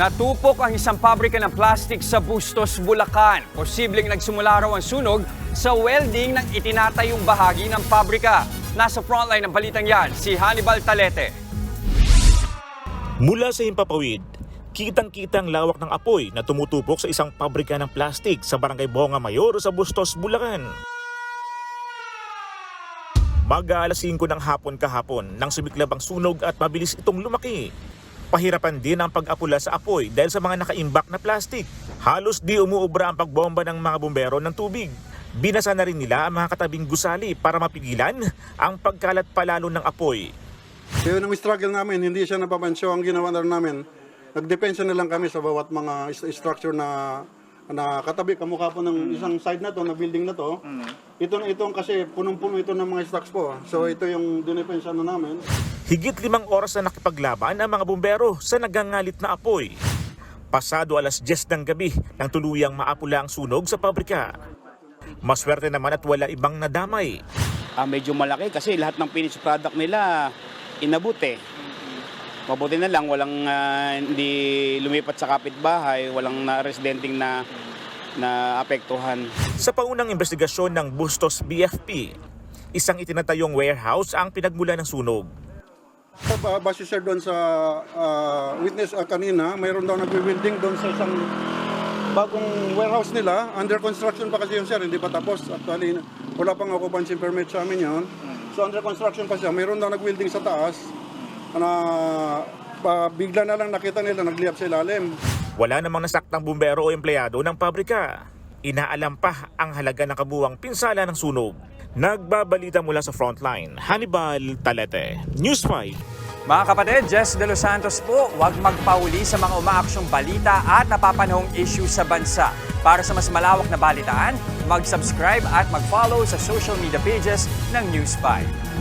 Natupok ang isang pabrika ng plastic sa Bustos, Bulacan. Posibleng nagsimula raw ang sunog sa welding ng itinatayong bahagi ng pabrika. Nasa frontline ng balitang yan, si Hannibal Talete. Mula sa Himpapawid, kitang-kitang lawak ng apoy na tumutupok sa isang pabrika ng plastik sa Barangay Bonga Mayor sa Bustos, Bulacan. Mag-aalas 5 ng hapon kahapon nang sumiklab ang sunog at mabilis itong lumaki. Pahirapan din ang pag-apula sa apoy dahil sa mga nakaimbak na plastik. Halos di umuubra ang pagbomba ng mga bumbero ng tubig. Binasa na rin nila ang mga katabing gusali para mapigilan ang pagkalat palalo ng apoy. Yun ang struggle namin, hindi siya napapansyo. Ang ginawa namin, nagdepensa na lang kami sa bawat mga structure na na katabi kamukha po ng isang side na to, na building na to. Ito na ito kasi punong-puno ito ng mga stocks po. So ito yung dinepensa na namin. Higit limang oras na nakipaglaban ang mga bumbero sa nagangalit na apoy. Pasado alas 10 ng gabi nang tuluyang maapula ang sunog sa pabrika. Maswerte naman at wala ibang nadamay. ah, medyo malaki kasi lahat ng finished product nila inabot eh. Mabuti na lang walang ah, hindi lumipat sa kapitbahay, walang na residenteng na na apektuhan. Sa paunang investigasyon ng Bustos BFP, isang itinatayong warehouse ang pinagmula ng sunog. Ba- Base sir doon sa ah, witness ah, kanina, mayroon daw nagwi-welding doon sa isang bagong warehouse nila. Under construction pa kasi yun sir, hindi pa tapos. Actually, wala pang occupancy permit sa amin yun. So under construction pa siya. Mayroon daw nag-welding sa taas na pa, bigla na lang nakita nila nagliyap sa ilalim. Wala namang nasaktang bumbero o empleyado ng pabrika. Inaalam pa ang halaga ng kabuwang pinsala ng sunog. Nagbabalita mula sa frontline, Hannibal Talete, News 5. Mga kapatid, Jess De Los Santos po, huwag magpauli sa mga umaaksyong balita at napapanahong issue sa bansa. Para sa mas malawak na balitaan, mag-subscribe at mag-follow sa social media pages ng News 5.